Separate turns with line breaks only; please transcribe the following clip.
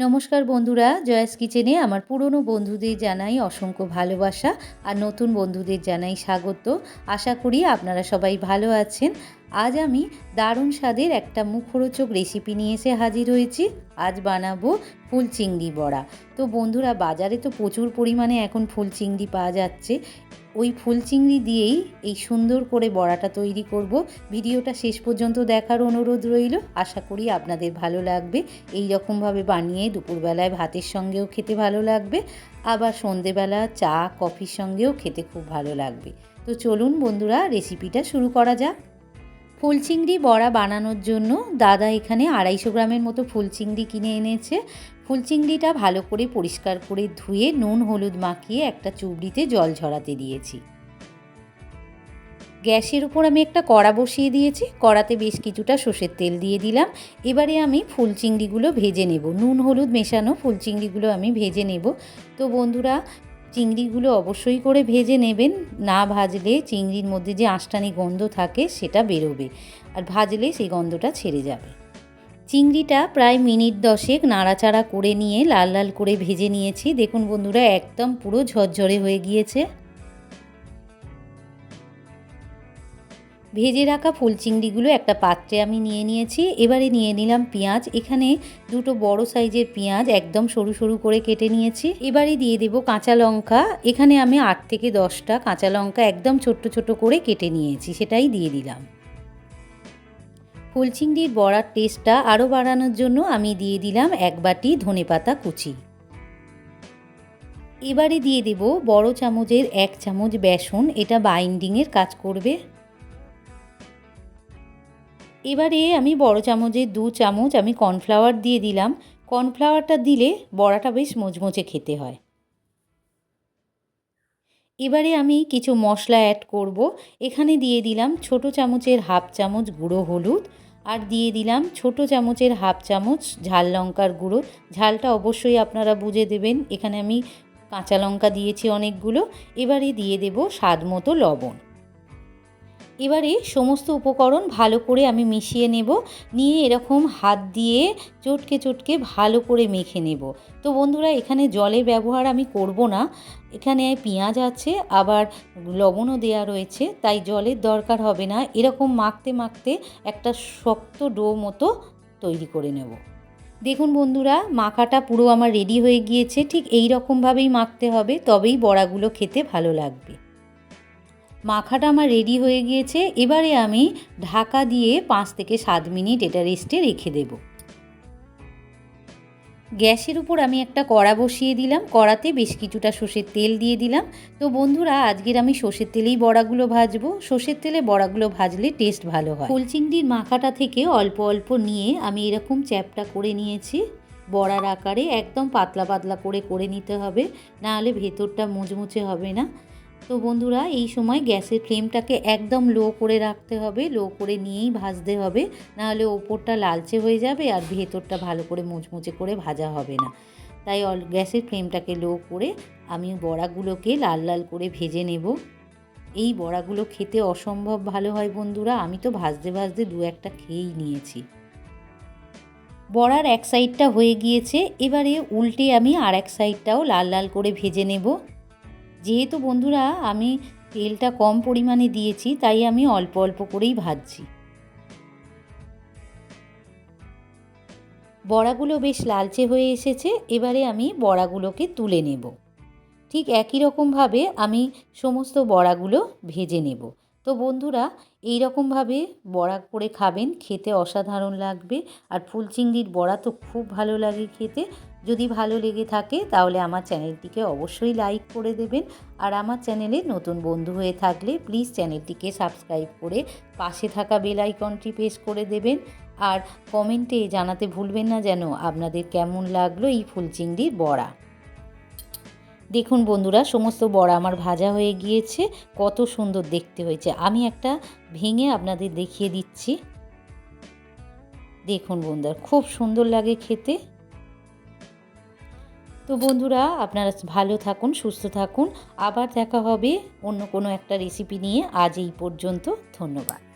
নমস্কার বন্ধুরা, জয়াস কিচেনে আমার পুরনো বন্ধুদের জানাই অসংখ্য ভালোবাসা আর নতুন বন্ধুদের জানাই স্বাগত। আশা করি আপনারা সবাই ভালো আছেন। আজ আমি দারুণ স্বাদের একটা মুখরোচক রেসিপি নিয়ে এসে হাজির হয়েছি। আজ বানাবো ফুল চিংড়ি বড়া। তো বন্ধুরা, বাজারে তো প্রচুর পরিমাণে এখন ফুল চিংড়ি পাওয়া যাচ্ছে। ওই ফুল চিংড়ি দিয়েই এই সুন্দর করে বড়াটা তৈরি করব। ভিডিওটা শেষ পর্যন্ত দেখার অনুরোধ রইল। আশা করি আপনাদের ভালো লাগবে। এই রকমভাবে বানিয়ে দুপুরবেলায় ভাতের সঙ্গেও খেতে ভালো লাগবে। আবার সন্ধেবেলা চা, কফির সঙ্গেও খেতে খুব ভালো লাগবে। তো চলুন বন্ধুরা রেসিপিটা শুরু করা যাক। ফুল চিংড়ি বড়া বানানোর জন্য দাদা এখানে আড়াইশো গ্রামের মতো ফুল চিংড়ি কিনে এনেছে। ফুল চিংড়িটা ভালো করে পরিষ্কার করে ধুয়ে নুন, হলুদ মাখিয়ে একটা চুবড়িতে জল ঝরাতে দিয়েছি। গ্যাসের উপর আমি একটা কড়া বসিয়ে দিয়েছি। কড়াতে বেশ কিছুটা সর্ষের তেল দিয়ে দিলাম। এবারে আমি ফুল চিংড়িগুলো ভেজে নেব। নুন, হলুদ মেশানো ফুল চিংড়িগুলো আমি ভেজে নেব। তো বন্ধুরা চিংড়িগুলো অবশ্যই করে ভেজে নেবেন। না ভাজলে চিংড়ির মধ্যে যে আষ্টানি গন্ধ থাকে সেটা বেরোবে। আর ভাজলে সেই গন্ধটা ছেড়ে যাবে। চিংড়িটা প্রায় মিনিট দশেক নাড়াচাড়া করে নিয়ে লাল লাল করে ভেজে নিয়েছি। দেখুন বন্ধুরা, একদম পুরো ঝরঝরে হয়ে গিয়েছে। ভেজে রাখা ফুল চিংড়িগুলো একটা পাত্রে আমি নিয়ে নিয়েছি। এবারে নিয়ে নিলাম পেঁয়াজ। এখানে দুটো বড় সাইজের পেঁয়াজ একদম সরু সরু করে কেটে নিয়েছি। এবারে দিয়ে দেব কাঁচা লঙ্কা। এখানে আমি আট থেকে দশটা কাঁচা লঙ্কা একদম ছোট্ট ছোট করে কেটে নিয়েছি। সেটাই দিয়ে দিলাম। ফুল চিংড়ির বড়ার টেস্টটা আরও বাড়ানোর জন্য আমি দিয়ে দিলাম এক বাটি ধনে পাতা কুচি। এবারে দিয়ে দেব বড় চামচের এক চামচ বেসন। এটা বাইন্ডিংয়ের কাজ করবে। এবারে আমি বড় চামচের দু চামচ আমি কর্নফ্লাওয়ার দিয়ে দিলাম। কর্নফ্লাওয়ারটা দিলে বড়াটা বেশ মুচমুচে খেতে হয়। এবারে আমি কিছু মশলা অ্যাড করব। এখানে দিয়ে দিলাম ছোট চামচের হাফ চামচ গুঁড়ো হলুদ আর দিয়ে দিলাম ছোট চামচের হাফ চামচ ঝাল লঙ্কার গুঁড়ো। ঝালটা অবশ্যই আপনারা বুঝে দেবেন। এখানে আমি কাঁচা লঙ্কা দিয়েছি অনেকগুলো। এবারে দিয়ে দেব স্বাদ মতো লবণ। এবারে সমস্ত উপকরণ ভালো করে আমি মিশিয়ে নেব। নিয়ে এরকম হাত দিয়ে চটকে চটকে ভালো করে মেখে নেব। তো বন্ধুরা, এখানে জলের ব্যবহার আমি করব না। এখানে পেঁয়াজ আছে, আবার লবণও দেওয়া রয়েছে, তাই জলের দরকার হবে না। এরকম মাখতে মাখতে একটা শক্ত ডো মতো তৈরি করে নেব। দেখুন বন্ধুরা, মাখাটা পুরো আমার রেডি হয়ে গিয়েছে। ঠিক এই রকমভাবেই মাখতে হবে, তবেই বড়াগুলো খেতে ভালো লাগবে। মাখাটা আমার রেডি হয়ে গিয়েছে। এবারে আমি ঢাকা দিয়ে পাঁচ থেকে সাত মিনিট এটা রেস্টে রেখে দেব। গ্যাসের উপর আমি একটা কড়া বসিয়ে দিলাম। কড়াতে বেশ কিছুটা সর্ষের তেল দিয়ে দিলাম। তো বন্ধুরা, আজকের আমি সর্ষের তেলেই বড়াগুলো ভাজবো। সর্ষের তেলে বড়াগুলো ভাজলে টেস্ট ভালো হয়। ফুল চিংড়ির মাখাটা থেকে অল্প অল্প নিয়ে আমি এরকম চ্যাপটা করে নিয়েছি। বড়ার আকারে একদম পাতলা পাতলা করে করে নিতে হবে। নাহলে ভেতরটা মুচমুচে হবে না। তো বন্ধুরা, এই সময় গ্যাসের ফ্লেমটাকে একদম লো করে রাখতে হবে, লো করে নিয়েই ভাজতে হবে, নাহলে ওপরটা লালচে হয়ে যাবে আর ভেতরটা ভালো করে মুচমুচে করে ভাজা হবে না। তাই অল, গ্যাসের ফ্লেমটাকে লো করে আমি বড়াগুলোকে লাল লাল করে ভেজে নেব। এই বড়াগুলো খেতে অসম্ভব ভালো হয় বন্ধুরা, আমি তো ভাজতে ভাজতে দু একটা খেয়েই নিয়েছি। বড়ার এক সাইডটা হয়ে গিয়েছে, এবারে উল্টে আমি আর এক সাইডটাও লাল লাল করে ভেজে নেব। যেহেতু বন্ধুরা, আমি তেলটা কম পরিমাণে দিয়েছি, তাই আমি অল্প অল্প করেই ভাজছি। বড়াগুলো বেশ লালচে হয়ে এসেছে, এবারে আমি বড়াগুলোকে তুলে নেব। ঠিক একই রকমভাবে আমি সমস্ত বড়াগুলো ভেজে নেব। তো বন্ধুরা এই রকমভাবে বড়া করে খাবেন, খেতে অসাধারণ লাগবে। আর ফুল চিংড়ির বড়া তো খুব ভালো লাগে খেতে। যদি ভালো লেগে থাকে তাহলে আমার চ্যানেলটিকে অবশ্যই লাইক করে দেবেন। আর আমার চ্যানেলে নতুন বন্ধু হয়ে থাকলে প্লিজ চ্যানেলটিকে সাবস্ক্রাইব করে পাশে থাকা বেল আইকনটি প্রেস করে দেবেন। আর কমেন্টে জানাতে ভুলবেন না যেন আপনাদের কেমন লাগল এই ফুল চিংড়ির বড়া। দেখুন বন্ধুরা, সমস্ত বড়া আমার ভাজা হয়ে গিয়েছে। কত সুন্দর দেখতে হয়েছে। আমি একটা ভেঙে আপনাদের দেখিয়ে দিচ্ছি। দেখুন বন্ধুরা, খুব সুন্দর লাগে খেতে। তো বন্ধুরা, আপনারা ভালো থাকুন, সুস্থ থাকুন। আবার দেখা হবে অন্য কোনো একটা রেসিপি নিয়ে। আজ এই পর্যন্ত, ধন্যবাদ।